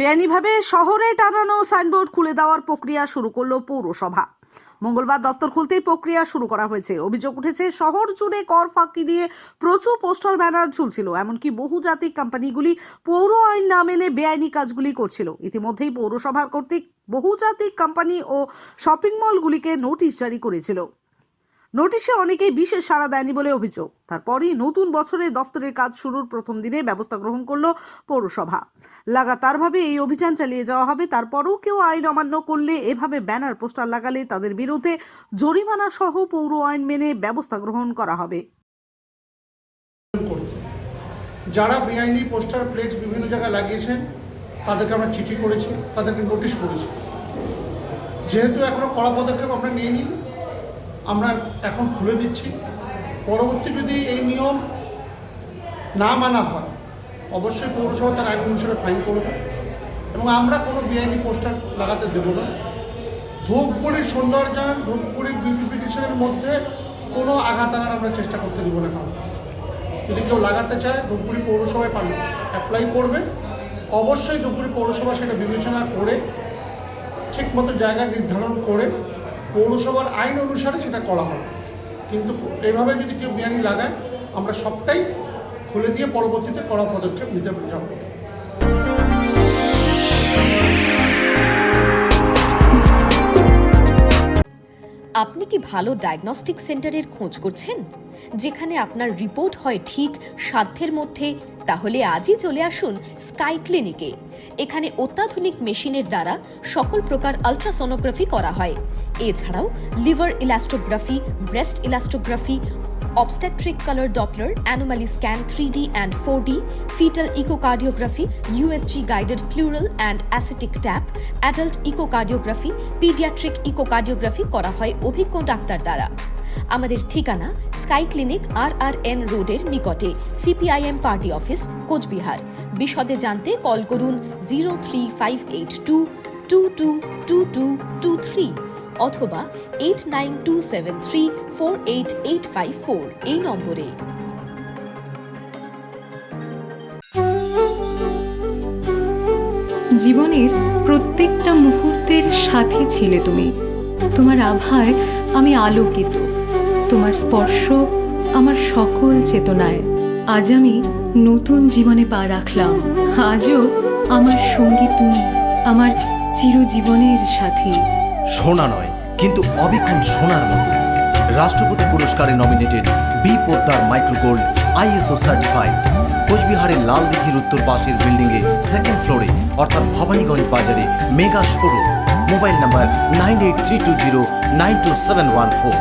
বেআইনিভাবে শহরে টানানো সাইনবোর্ড খুলে দেওয়ার প্রক্রিয়া শুরু করল পৌরসভা। মঙ্গলবার দপ্তর খুলতেই প্রক্রিয়া শুরু করা হয়েছে। অভিযোগ উঠেছে, শহর জুড়ে কর ফাঁকি দিয়ে প্রচুর পোস্টার ব্যানার ঝুলছিল, এমনকি বহুজাতিক কোম্পানিগুলি পৌর আইন না মেনে বেআইনি কাজগুলি করছিল। ইতিমধ্যেই পৌরসভার কর্তৃক বহুজাতিক কোম্পানি ও শপিং মলগুলিকে নোটিশ জারি করেছিল। নোটিশে অনেকেই বিশেষ সাড়া দেয়নি বলে অভিযোগ। তারপরই নতুন বছরে দপ্তরের কাজ শুরুর প্রথম দিনে ব্যবস্থা গ্রহণ করল পৌরসভা। লাগাতারভাবে এই অভিযান চালিয়ে যাওয়া হবে, তারপরও কেউ আইন অমান্য করলে এভাবে ব্যানার, পোস্টার লাগালে তাদের বিরুদ্ধে জরিমানা সহ পৌর আইন মেনে ব্যবস্থা গ্রহণ করা হবে। যারা বেআইনি পোস্টার, প্লেট বিভিন্ন জায়গায় লাগিয়েছেন তাদেরকে আমরা চিঠি করেছি, তাদেরকে নোটিশ করেছি। যেহেতু এখনও কড়া পদক্ষেপ আমরা নিয়ে আমরা এখন খুলে দিচ্ছি। পরবর্তী যদি এই নিয়ম না মানা হয়, অবশ্যই পৌরসভা তার আইন অনুসারে ফাইন করবে এবং আমরা কোনো বেআইনি পোস্টার লাগাতে দেবো না। ধূপগুড়ির সৌন্দর্যায়ন ধূপগুড়ির বিউটিফিকেশনের মধ্যে কোনো আঘাত আনার আমরা চেষ্টা করতে দেবো না কারণ যদি কেউ লাগাতে চায়, ধূপগুড়ি পৌরসভায় পান অ্যাপ্লাই করবে। অবশ্যই ধূপগুড়ি পৌরসভা সেটা বিবেচনা করে, ঠিকমতো জায়গা নির্ধারণ করে পৌরসভার আইন অনুসারে সেটা করা হবে কিন্তু এইভাবে যদি কেউ বিয়ানি লাগায়, আমরা সবটাই খুলে দিয়ে পরবর্তীতে কড়া পদক্ষেপ নিতে যাব। আপনি কি ভালো ডায়াগনস্টিক সেন্টারের খোঁজ করছেন? যেখানে আপনার রিপোর্ট হয় ঠিক সাধ্যের মধ্যে, তাহলে আজই চলে আসুন স্কাই ক্লিনিকে এখানে অত্যাধুনিক মেশিনের দ্বারা সকল প্রকার আলট্রাসোনোগ্রাফি করা হয়। এছাড়াও liver elastography, breast elastography obstetric colour Doppler, anomaly scan three D and four D fetal echocardiography, USG guided pleural and ascitic tap, adult echo cardiography paediatric echo cardiography করা হয় অভিজ্ঞ ডাক্তার দ্বারা। আমাদের ঠিকানা sky clinic R R N রোডের নিকটে, CPIM party office, Cooch Behar. বিশদে জানতে কল করুন zero three five eight two two two two two two three. অথবা eight nine two seven three four eight eight five four এই নম্বরে। জীবনের প্রত্যেকটা মুহূর্তের সাথী ছিলে তুমি। তোমার আভায় আমি আলোকিত। তোমার স্পর্শ আমার সকল চেতনায়। আজ আমি নতুন জীবনে পা রাখলাম। আজও আমার সঙ্গী তুমি, আমার চিরজীবনের সাথী। সোনা নয়, কিন্তু অবিক্ষণ সোনার মতো। রাষ্ট্রপতি পুরস্কারে nominated B Poddar microgold ISO certified কোচবিহারের লাল দিঘির উত্তর পাশের বিল্ডিংয়ে সেকেন্ড ফ্লোরে অর্থাৎ ভবানীগঞ্জ বাজারে mega showroom mobile number nine eight three two zero nine two seven one four